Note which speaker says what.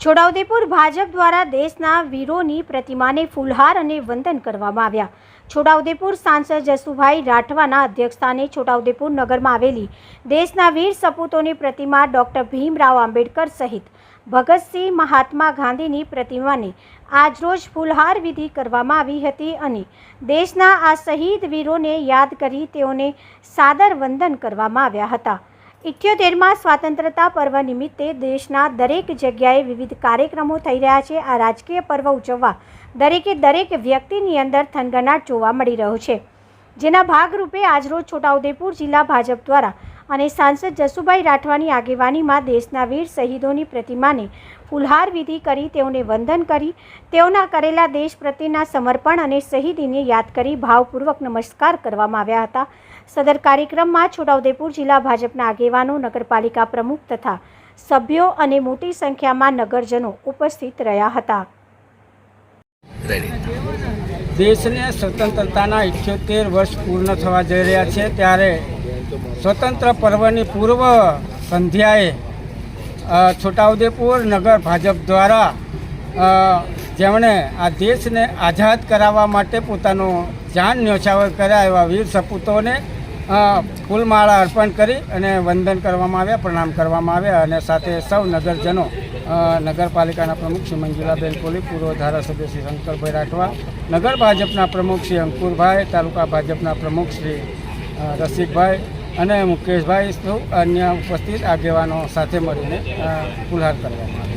Speaker 1: છોટાઉદેપુર ભાજપ દ્વારા દેશના વીરોની પ્રતિમાને ફૂલહાર અને વંદન કરવામાં આવ્યા. છોટાઉદેપુર સાંસદ જસુભાઈ રાઠવાના અધ્યક્ષસ્થાને છોટાઉદેપુર નગરમાં આવેલી દેશના વીર સપૂતોની પ્રતિમા ડૉક્ટર ભીમરાવ આંબેડકર સહિત ભગતસિંહ મહાત્મા ગાંધીની પ્રતિમાને આજરોજ ફૂલહાર વિધિ કરવામાં આવી હતી અને દેશના આ શહીદ વીરોને યાદ કરી તેઓને સાદર વંદન કરવામાં આવ્યા હતા. ઇઠ્યોતેરમાં સ્વાતંત્રતા પર્વ નિમિત્તે દેશના દરેક જગ્યાએ વિવિધ કાર્યક્રમો થઈ રહ્યા છે. આ રાજકીય પર્વ ઉજવવા દરેકે દરેક વ્યક્તિની અંદર થનગનાટ જોવા મળી રહ્યો છે. જેના ભાગરૂપે આજરોજ છોટાઉદેપુર જિલ્લા ભાજપ દ્વારા અને સાંસદ જસુભાઈ રાઠવાની આગેવાનીમાં દેશના વીર શહીદોની પ્રતિમાને ફુલહાર વિધિ કરી તેઓને વંદન કરી, તેઓના કરેલા દેશ પ્રત્યેના સમર્પણ અને શહીદીને યાદ કરી ભાવપૂર્વક નમસ્કાર કરવામાં આવ્યા હતા. સદર કાર્યક્રમમાં છોટાઉદેપુર જિલ્લા ભાજપના આગેવાનો, નગરપાલિકા પ્રમુખ તથા સભ્યો અને મોટી સંખ્યામાં નગરજનો ઉપસ્થિત રહ્યા હતા.
Speaker 2: દેશને સ્વતંત્રતાના ઇઠ્યોતેર વર્ષ પૂર્ણ થવા જઈ રહ્યા છે ત્યારે સ્વતંત્ર પર્વની પૂર્વ સંધ્યાએ છોટાઉદેપુર નગર ભાજપ દ્વારા જેમણે આ દેશને આઝાદ કરાવવા માટે પોતાનો જાન ન્યોછાવર કર્યા એવા વીર સપૂતોને ફૂલમાળા અર્પણ કરી અને વંદન કરવામાં આવ્યા, પ્રણામ કરવામાં આવ્યા અને સાથે સૌ નગરજનો નગરપાલિકાના પ્રમુખ શ્રી મંજુલાબેન કોલી પૂર્વ ધારાસભ્ય શ્રી શંકરભાઈ રાઠવા નગર ભાજપના પ્રમુખ શ્રી અંકુરભાઈ તાલુકા ભાજપના પ્રમુખ શ્રી રસિકભાઈ અને મુકેશભાઈ અન્ય ઉપસ્થિત આગેવાનો સાથે મળીને અ, ફુલહાર કરવામાં